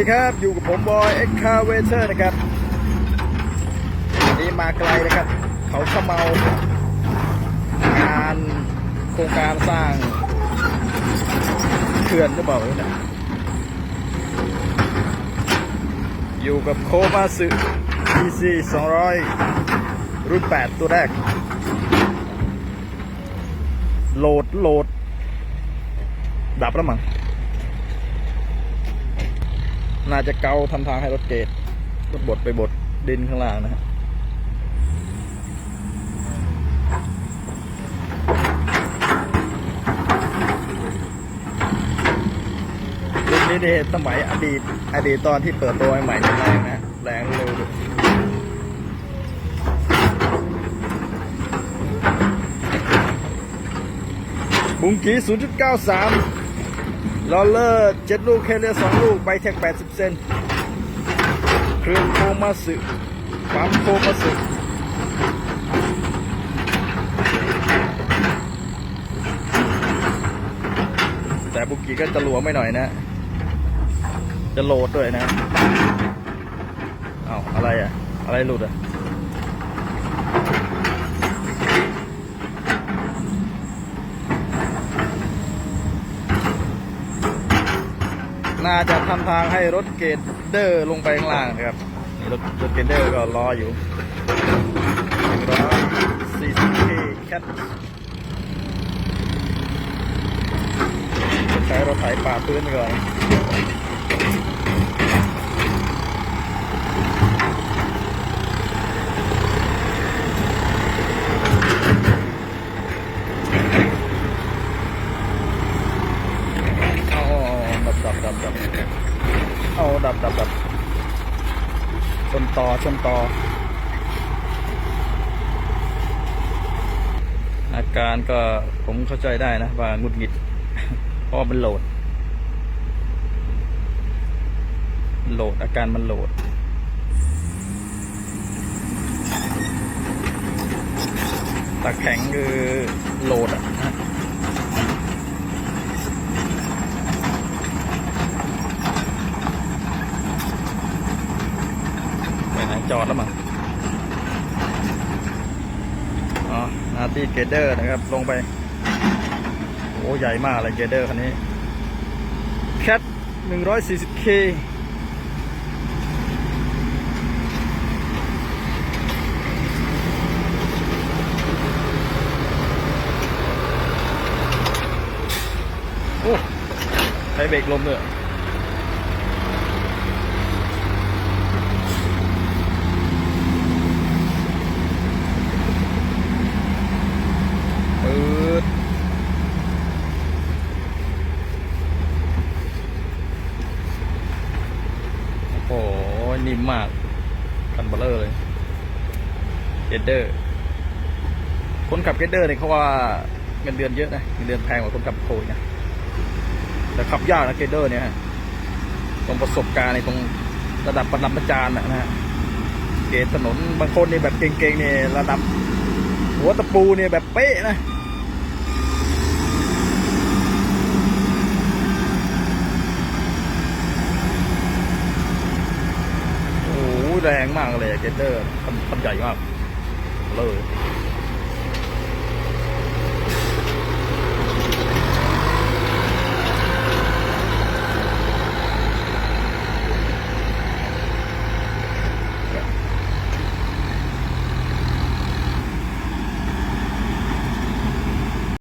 ดีครับอยู่กับผมบอยเอ็กคาเวเตอร์นะครับวันนี้มาไกลนะครับ เขาขะเมางานโครงการสร้างเขื่อนหรือเปล่าเนี่ยอยู่กับโคมาสึ PC 200 รุ่น 8 ตัวแรก โหลดโหลด ดับแล้วมั้ง น่าจะเกาทำทางให้รถเกตรถบดไปบดดินข้างล่างนะฮะรุ่นนี้นี่สมัยอดีต อดีตตอนที่เปิดตัวใหม่ๆนี่แรงนะแรงเร็วด้วยบุงกี0.93 ลอลเลอร์เจ็ดลูก เคเลียสองลูก ใบแท็กแปดสิบเซน เครื่องโคมาสึปั๊มโคมาสึแต่บุกี้ก็จะหลวมไม่หน่อยนะ จะโหลดด้วยนะ เอาอะไรอะ อะไรหลุดอะ น่าจะทำทางให้รถเกตเดอร์ลงไปข้างล่างครับรถรถเกตเดอร์ก็รออยู่140 k แคทใช้รถไถป่าพื้นก่อนเอาดับดับดับดับเอาดับดับดับ ชนต่อชนต่อ อาการก็ผมเข้าใจได้นะ ว่าหงุดหงิดเพราะมันโหลด โหลดอาการมันโหลดตะแข็งคือโหลดอะนะไปไหน จอดแล้วมั้งอ๋อนาที่เกเดอร์นะครับ ลงไป โอ้ใหญ่มากเลยเกเดอร์คันนี้แคท 140K โอ้ใช้เบรกลมด้วยปืด โอ้นิ่มมาก คันเบลเลอร์เลยเกดเดอร์ คนขับเกดเดอร์เนี่ยเขาว่าเงินเดือนเยอะนะเงินเดือนแพงกว่าคนขับโคยนะแต่ขับยากนะเกดเดอร์เนี่ยฮะตรงประสบการณ์ในตรงระดับประดับประจานนะนะฮะเกณฑ์ถนนบางคนนี่แบบเก่งๆเนี่ยระดับหัวตะปูเนี่ยแบบเป๊ะนะ โอ้โห แรงมากเลยเกดเดอร์ทำใหญ่มากเลย